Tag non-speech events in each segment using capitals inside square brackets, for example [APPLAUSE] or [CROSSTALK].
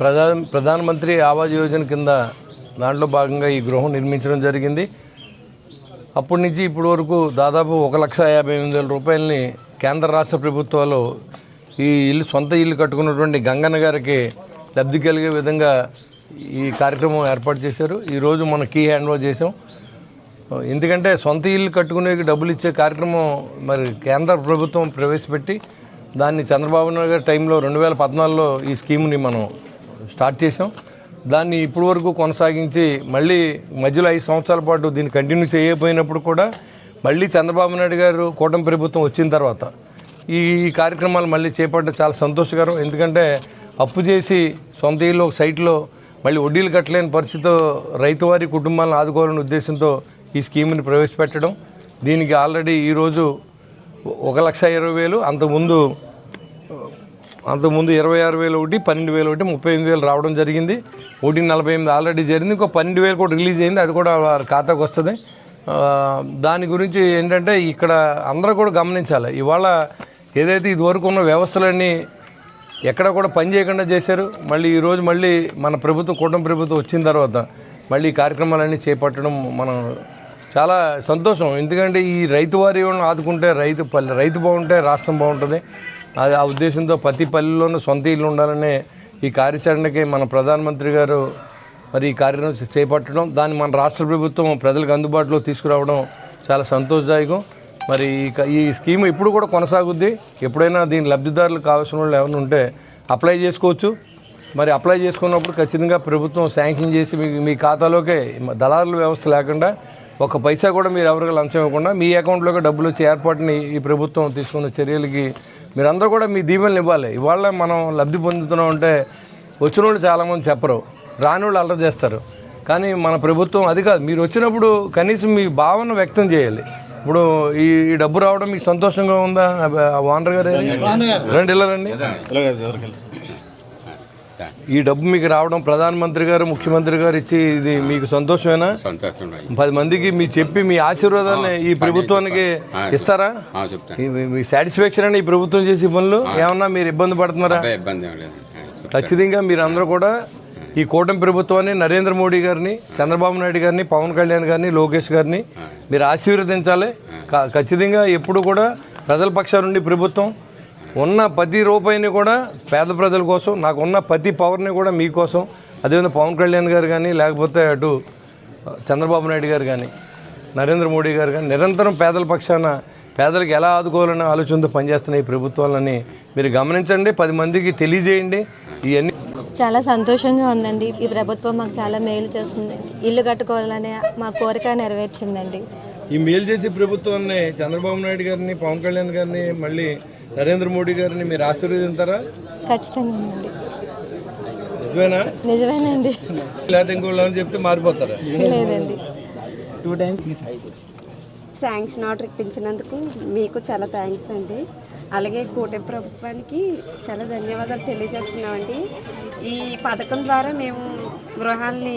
ప్రధాన ప్రధానమంత్రి ఆవాస్ యోజన కింద దాంట్లో భాగంగా ఈ గృహం నిర్మించడం జరిగింది. అప్పటి నుంచి ఇప్పటి వరకు దాదాపు ఒక లక్ష యాభై ఎనిమిది వేల రూపాయలని కేంద్ర రాష్ట్ర ప్రభుత్వాలు ఈ ఇల్లు సొంత ఇల్లు కట్టుకున్నటువంటి గంగన్న గారికి లబ్ధి కలిగే విధంగా ఈ కార్యక్రమం ఏర్పాటు చేశారు. ఈరోజు మనం కీ హ్యాండ్ ఓవర్ చేసాం ఎందుకంటే సొంత ఇల్లు కట్టుకునే డబ్బులు ఇచ్చే కార్యక్రమం మరి కేంద్ర ప్రభుత్వం ప్రవేశపెట్టి దాన్ని చంద్రబాబు నాయుడు గారి టైంలో రెండు వేల పద్నాలుగులో ఈ స్కీమ్ని మనం స్టార్ట్ చేసాం దాన్ని ఇప్పటి వరకు కొనసాగించి మళ్ళీ మధ్యలో ఐదు సంవత్సరాల పాటు దీన్ని కంటిన్యూ చేయకపోయినప్పుడు కూడా మళ్ళీ చంద్రబాబు నాయుడు గారు కూటమి ప్రభుత్వం వచ్చిన తర్వాత ఈ కార్యక్రమాలు మళ్ళీ చేపట్టడం చాలా సంతోషకరం. ఎందుకంటే అప్పు చేసి సొంత ఇల్లు ఒక సైట్లో మళ్ళీ వడ్డీలు కట్టలేని పరిస్థితితో రైతువారి కుటుంబాలను ఆదుకోవాలనే ఉద్దేశంతో ఈ స్కీమ్ని ప్రవేశపెట్టడం. దీనికి ఆల్రెడీ ఈరోజు ఒక లక్ష ఇరవై వేలు. అంతకుముందు అంతకుముందు ఇరవై ఆరు వేలు ఒకటి పన్నెండు వేలు ఒకటి ముప్పై ఎనిమిది వేలు రావడం జరిగింది. ఒకటి నలభై ఎనిమిది ఆల్రెడీ జరిగింది. ఇంకో పన్నెండు వేలు కూడా రిలీజ్ అయింది. అది కూడా వారి ఖాతాకు వస్తుంది. దాని గురించి ఏంటంటే ఇక్కడ అందరూ కూడా గమనించాలి. ఇవాళ ఏదైతే ఇదివరకు ఉన్న వ్యవస్థలన్నీ ఎక్కడ కూడా పని చేయకుండా చేశారు. మళ్ళీ ఈరోజు మళ్ళీ మన ప్రభుత్వం కూటమి ప్రభుత్వం వచ్చిన తర్వాత మళ్ళీ కార్యక్రమాలన్నీ చేపట్టడం మనం చాలా సంతోషం. ఎందుకంటే ఈ రైతు వారి ఆదుకుంటే రైతు పల్లె రైతు బాగుంటే రాష్ట్రం బాగుంటుంది. అది ఆ ఉద్దేశంతో ప్రతి పల్లెల్లోనూ సొంత ఇల్లు ఉండాలనే ఈ కార్యాచరణకి మన ప్రధానమంత్రి గారు మరి ఈ కార్యక్రమం చేపట్టడం దాన్ని మన రాష్ట్ర ప్రభుత్వం ప్రజలకు అందుబాటులో తీసుకురావడం చాలా సంతోషదాయకం. మరి ఈ క- ఈ స్కీమ్ ఇప్పుడు కూడా కొనసాగుద్ది. ఎప్పుడైనా దీని లబ్ధిదారులకు కావాల్సిన వాళ్ళు ఏమైనా ఉంటే అప్లై చేసుకోవచ్చు. మరి అప్లై చేసుకున్నప్పుడు ఖచ్చితంగా ప్రభుత్వం శాంక్షన్ చేసి మీ మీ ఖాతాలోకే దళారుల వ్యవస్థ లేకుండా ఒక పైసా కూడా మీరు ఎవరికి లంచం ఇవ్వకుండా మీ అకౌంట్లోకి డబ్బులు వచ్చే ఏర్పాటుని ఈ ప్రభుత్వం తీసుకున్న చర్యలకి మీరందరూ కూడా మీ దీవెనలు ఇవ్వాలి. ఇవాళ మనం లబ్ధి పొందుతున్నాం అంటే వచ్చిన వాళ్ళు చాలామంది చెప్పరు. రాని వాళ్ళు అల్లరి చేస్తారు. కానీ మన ప్రభుత్వం అది కాదు. మీరు వచ్చినప్పుడు కనీసం మీ భావన వ్యక్తం చేయాలి. ఇప్పుడు ఈ ఈ డబ్బు రావడం మీకు సంతోషంగా ఉందా? వానర్ గారు? రండి ఇలా రండి. ఈ డబ్బు మీకు రావడం ప్రధానమంత్రి గారు ముఖ్యమంత్రి గారు ఇచ్చి ఇది మీకు సంతోషమేనా? సంతోషం. పది మందికి మీ చెప్పి మీ ఆశీర్వాదాన్ని ఈ ప్రభుత్వానికి ఇస్తారా? మీ- సాటిస్ఫాక్షన్ అండి ఈ ప్రభుత్వం చేసే పనులు ఏమన్నా మీరు ఇబ్బంది పడుతున్నారా? ఇబ్బంది ఏం లేదు. ఖచ్చితంగా మీరందరూ కూడా ఈ కూటమి ప్రభుత్వాన్ని నరేంద్ర మోడీ గారిని చంద్రబాబు నాయుడు గారిని పవన్ కళ్యాణ్ గారిని లోకేష్ గారిని మీరు ఆశీర్వదించాలి. ఖచ్చితంగా ఎప్పుడు కూడా ప్రజల పక్షాన నుండి ప్రభుత్వం ఉన్న ప్రతి రూపాయిని కూడా పేద ప్రజల కోసం నాకు ఉన్న ప్రతి పవర్ని కూడా మీకోసం అదేవిధంగా పవన్ కళ్యాణ్ గారు కానీ లేకపోతే అటు చంద్రబాబు నాయుడు గారు కానీ నరేంద్ర మోడీ గారు కానీ నిరంతరం పేదల పక్షాన పేదలకు ఎలా ఆదుకోవాలనే ఆలోచనతో పనిచేస్తున్నాయి ఈ ప్రభుత్వాలని మీరు గమనించండి పది మందికి తెలియజేయండి. ఇవన్నీ చాలా సంతోషంగా ఉందండి. ఈ ప్రభుత్వం మాకు చాలా మేలు చేస్తుంది. ఇల్లు కట్టుకోవాలనే మా కోరిక నెరవేర్చిందండి. ఈ మేలు చేసే ప్రభుత్వాన్ని చంద్రబాబు నాయుడు గారిని పవన్ కళ్యాణ్ గారిని మళ్ళీ నరేంద్ర మోడీ గారిని మీరు ఆశీర్వదింతారా ఖచ్చితంగానండి నిజమేనా? నిజమేనండి. లేకపోతే ఇంకోళ్ళు అని చెప్తే మారిపోతారా? లేదండి. శాంక్షన్ ఆర్డర్ ఇప్పించినందుకు మీకు చాలా థ్యాంక్స్ అండి. అలాగే కూటమి ప్రభుత్వానికి చాలా ధన్యవాదాలు తెలియజేస్తున్నామండి. ఈ పథకం ద్వారా మేము గృహాల్ని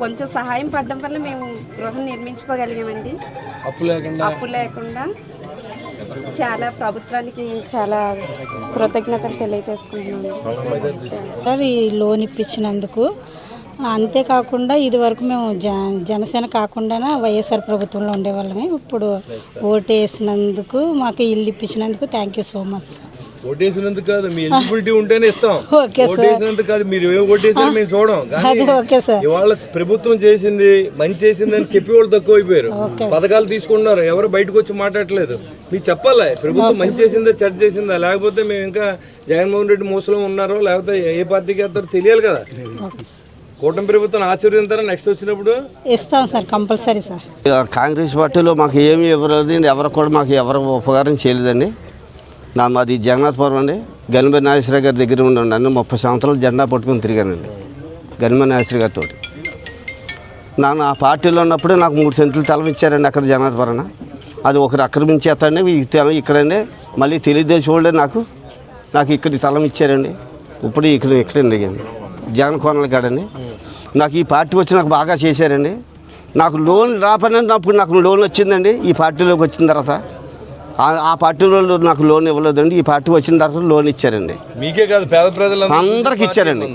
కొంచెం సహాయం పడడం వల్ల మేము గృహం నిర్మించుకోగలిగామండి. అప్పు లేకుండా అప్పు లేకుండా చాలా ప్రభుత్వానికి చాలా కృతజ్ఞతలు తెలియజేసుకుంటున్నాను. ఈ లోన్ ఇప్పించినందుకు అంతేకాకుండా ఇది వరకు మేము జ జనసేన కాకుండా వైఎస్ఆర్ ప్రభుత్వంలో ఉండేవాళ్ళమే. ఇప్పుడు ఓటు వేసినందుకు మాకు ఇల్లు ఇప్పించినందుకు థ్యాంక్ యూ సో మచ్ ఓటేసినందుకు కాదు మీ ఎలిజిబిలిటీ ఉంటేనే ఇస్తాం. [LAUGHS] ఓటేసినందుకు కాదు మీరు ఏం ఓటేసారో మేము చూడం. [LAUGHS] కానీ ఇవాళ ప్రభుత్వం చేసింది మంచి చేసింది అని చెప్పి వాళ్ళు తక్కువైపోయారు. ఓకే. పథకాలు తీసుకున్నారు ఎవరు బయటకు వచ్చి మాట్లాడట్లేదు. మీకు చెప్పాలి ప్రభుత్వం మంచి చేసిందా చెడ్డ చేసిందా? లేకపోతే మేము ఇంకా జగన్మోహన్ రెడ్డి మూసలో ఉన్నారో లేకపోతే ఏ పార్టీకి వేస్తారో తెలియాలి కదా. ఓకే కూటమి ప్రభుత్వం ఆశీర్వదింతారా నెక్స్ట్ వచ్చినప్పుడు? ఇస్తాం సార్ కంపల్సరీ సార్. కాంగ్రెస్ పార్టీలో మాకు ఏమీ ఇవ్వలేదు ఎవరు కూడా మాకు ఎవరు ఉపకారం చేయలేదండి. నా మాది జగన్నాథపురం అండి. గనిమ నాగేశ్వర గారి దగ్గర ఉండండి ముప్పై సంవత్సరాలు జెండా పట్టుకుని తిరిగానండి. గనిమ నాగేశ్వర గారితో నాకు ఆ పార్టీలో ఉన్నప్పుడే నాకు మూడు సెంట్లు తలం ఇచ్చారండి అక్కడ జగన్నాథపురం అది ఒకరు ఆక్రమించేస్తాండి నుంచి తెలం ఇక్కడండి. మళ్ళీ తెలుగుదేశం వాళ్ళే నాకు నాకు ఇక్కడ తలం ఇచ్చారండి. ఇప్పుడు ఇక్కడ ఇక్కడండి జగన్ కోనల కాడండి. నాకు ఈ పార్టీ వచ్చి నాకు బాగా చేశారండి. నాకు లోన్ రాపని అప్పుడు నాకు లోన్ వచ్చిందండి. ఈ పార్టీలోకి వచ్చిన తర్వాత ఆ పార్టీ వాళ్ళు నాకు లోన్ ఇవ్వలేదండి. ఈ పార్టీ వచ్చిన తర్వాత లోన్ ఇచ్చారండి. మీకే కాదు పేద ప్రజలు అందరికి ఇచ్చారండి.